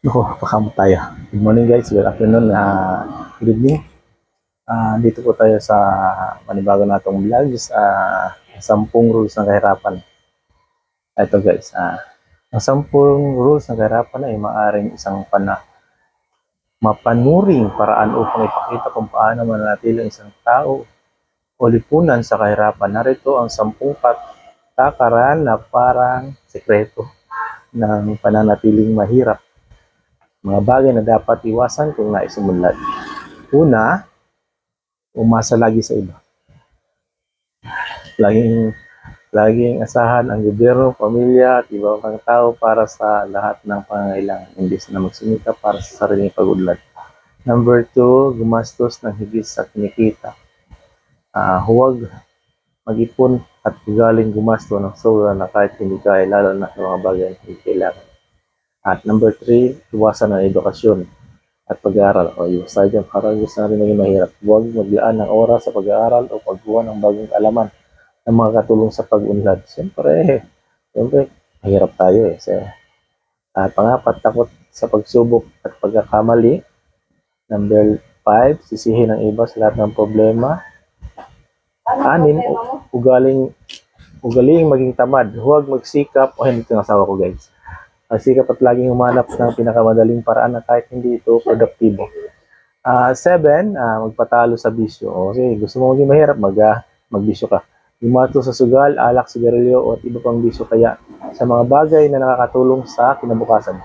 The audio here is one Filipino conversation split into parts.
Naku, pakamot tayo. Good morning guys, good afternoon, uh, good evening. Ah, dito po tayo sa manibago natong vlog sa sampung rules ng kahirapan. Ito guys, ah, ang sampung rules ng kahirapan ay maaring isang pana mapanuring paraan upang ipakita kung paano mananatili ang isang tao o lipunan sa kahirapan. Narito ang sampung patakaran na parang sekreto ng pananatiling mahirap mga bagay na dapat iwasan kung naisimulan. Una, umasa lagi sa iba. Laging, laging asahan ang gobyerno, pamilya at iba pang tao para sa lahat ng pangangailangan, imbis na magsumika para sa sariling pag-unlad. Number two, gumastos ng higit sa kinikita. Ah, huwag mag-ipon at galing gumasto ng sobra na kahit hindi kaya, lalo na sa mga bagay na hindi kailangan. At number three, iwasan ang edukasyon at pag-aaral. O iwasan dyan para gusto na rin maging mahirap. Huwag maglaan ng oras sa pag-aaral o pagkuha ng bagong alaman na makakatulong sa pag-unlad. Siyempre, siyempre, mahirap tayo eh. Kasi, at pangapat, takot sa pagsubok at pagkakamali. Number five, sisihin ng iba sa lahat ng problema. Anim, u- ugaling ugaling maging tamad. Huwag magsikap. O, hindi ito ang asawa ko, guys. Magsikap at laging humanap ng pinakamadaling paraan na kahit hindi ito produktibo. Ah, seven, ah, magpatalo sa bisyo. O, sige, gusto mo maging mahirap, mag, ah, magbisyo ka. Lumato sa sugal, alak, sigarilyo, at iba pang bisyo kaya sa mga bagay na nakakatulong sa kinabukasan.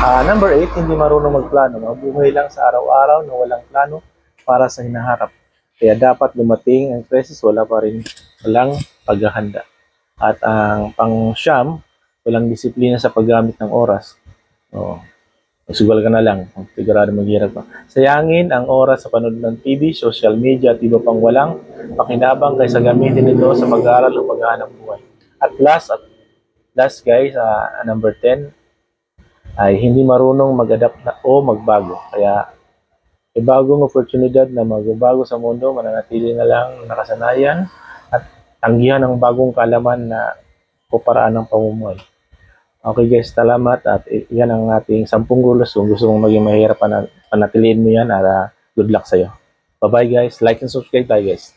Ah, number eight, hindi marunong magplano. Mabuhay lang sa araw-araw na walang plano para sa hinaharap. Kaya dapat dumating ang crisis, wala pa rin walang paghahanda. At ang pang siyam, walang disiplina sa paggamit ng oras. Oo. Magsugal ka na lang, sigurado maghirap ka. Sayangin ang oras sa panood ng TV, social media at iba pang walang pakinabang kaysa gamitin ito sa pag-aaral o paghahanap buhay. At last, at last guys, ah, number 10, ay hindi marunong mag-adapt na o magbago. Kaya may bagong oportunidad na magbabago sa mundo, mananatili na lang nakasanayan at tanggihan ang bagong kalaman na o paraan ng pamumuhay. Okay guys, salamat at yan ang ating sampung rules. Kung gusto mong maging mahirap, pana- panatiliin mo yan at ah, good luck sa'yo. Bye-bye guys. Like and subscribe tayo guys.